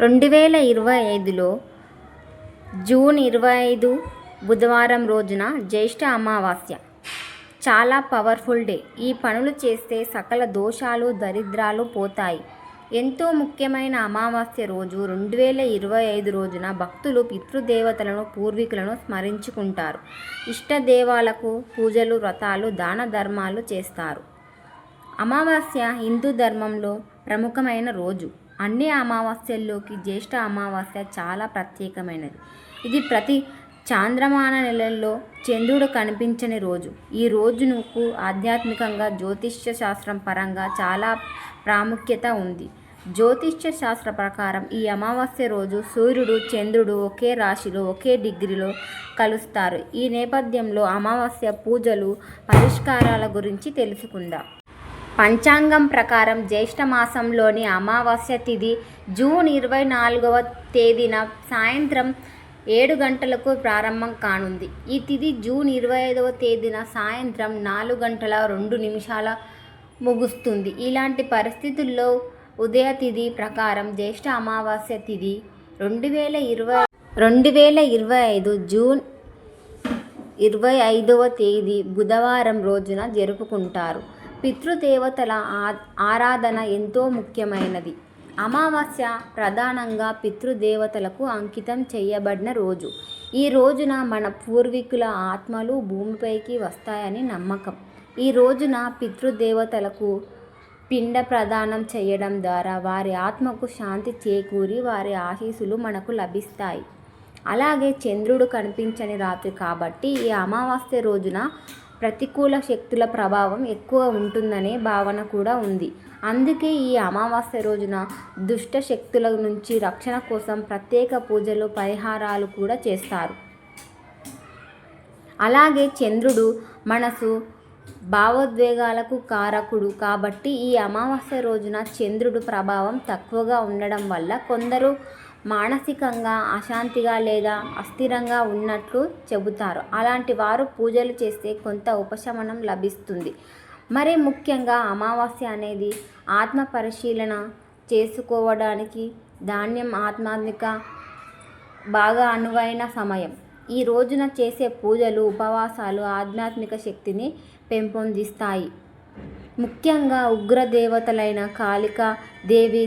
రెండు వేల ఇరవై ఐదులో జూన్ ఇరవై ఐదు బుధవారం రోజున జ్యేష్ఠ అమావాస్య. చాలా పవర్ఫుల్ డే. ఈ పనులు చేస్తే సకల దోషాలు దరిద్రాలు పోతాయి. ఎంతో ముఖ్యమైన అమావాస్య రోజు రెండు వేల ఇరవై ఐదు రోజున భక్తులు పితృదేవతలను పూర్వీకులను స్మరించుకుంటారు. ఇష్టదేవాలకు పూజలు వ్రతాలు దాన ధర్మాలు చేస్తారు. అమావాస్య హిందూ ధర్మంలో ప్రముఖమైన రోజు. అన్ని అమావాస్యల్లోకి జ్యేష్ఠ అమావాస్య చాలా ప్రత్యేకమైనది. ఇది ప్రతి చాంద్రమాన నెలల్లో చంద్రుడు కనిపించని రోజు. ఈ రోజునకు ఆధ్యాత్మికంగా జ్యోతిష్య శాస్త్రం పరంగా చాలా ప్రాముఖ్యత ఉంది. జ్యోతిష్య శాస్త్ర ప్రకారం ఈ అమావాస్య రోజు సూర్యుడు చంద్రుడు ఒకే రాశిలో ఒకే డిగ్రీలో కలుస్తారు. ఈ నేపథ్యంలో అమావాస్య పూజలు పరిష్కారాల గురించి తెలుసుకుందాం. పంచాంగం ప్రకారం జ్యేష్ఠ మాసంలోని అమావాస్య తిథి జూన్ ఇరవై నాలుగవ తేదీన సాయంత్రం ఏడు గంటలకు ప్రారంభం కానుంది. ఈ తిథి జూన్ ఇరవై ఐదవ తేదీన సాయంత్రం నాలుగు గంటల రెండు నిమిషాల ముగుస్తుంది. ఇలాంటి పరిస్థితుల్లో ఉదయ తిథి ప్రకారం జ్యేష్ఠ అమావాస్య తిథి రెండు వేల ఇరవై రెండు వేల ఇరవై ఐదు జూన్ ఇరవై ఐదవ తేదీ బుధవారం రోజున జరుపుకుంటారు. పితృదేవతల ఆ- ఆరాధన ఎంతో ముఖ్యమైనది. అమావాస్య ప్రధానంగా పితృదేవతలకు అంకితం చేయబడిన రోజు. ఈ రోజున మన పూర్వీకుల ఆత్మలు భూమిపైకి వస్తాయని నమ్మకం. ఈ రోజున పితృదేవతలకు పిండ ప్రదానం చేయడం ద్వారా వారి ఆత్మకు శాంతి చేకూరి వారి ఆశీస్సులు మనకు లభిస్తాయి. అలాగే చంద్రుడు కనిపించని రాత్రి కాబట్టి ఈ అమావాస్య రోజున ప్రతికూల శక్తుల ప్రభావం ఎక్కువ ఉంటుందనే భావన కూడా ఉంది. అందుకే ఈ అమావాస్య రోజున దుష్ట శక్తుల నుంచి రక్షణ కోసం ప్రత్యేక పూజలు పరిహారాలు కూడా చేస్తారు. అలాగే చంద్రుడు మనసు భావోద్వేగాలకు కారకుడు కాబట్టి ఈ అమావాస్య రోజున చంద్రుడు ప్రభావం తక్కువగా ఉండడం వల్ల కొందరు మానసికంగా అశాంతిగా లేదా అస్థిరంగా ఉన్నట్లు చెబుతారు. అలాంటి వారు పూజలు చేస్తే కొంత ఉపశమనం లభిస్తుంది. మరి ముఖ్యంగా అమావాస్య అనేది ఆత్మ పరిశీలన చేసుకోవడానికి ధాన్యం ఆత్మాత్మిక బాగా అనువైన సమయం. ఈ రోజున చేసే పూజలు ఉపవాసాలు ఆధ్యాత్మిక శక్తిని పెంపొందిస్తాయి. ముఖ్యంగా ఉగ్ర దేవతలైన కాళిక దేవి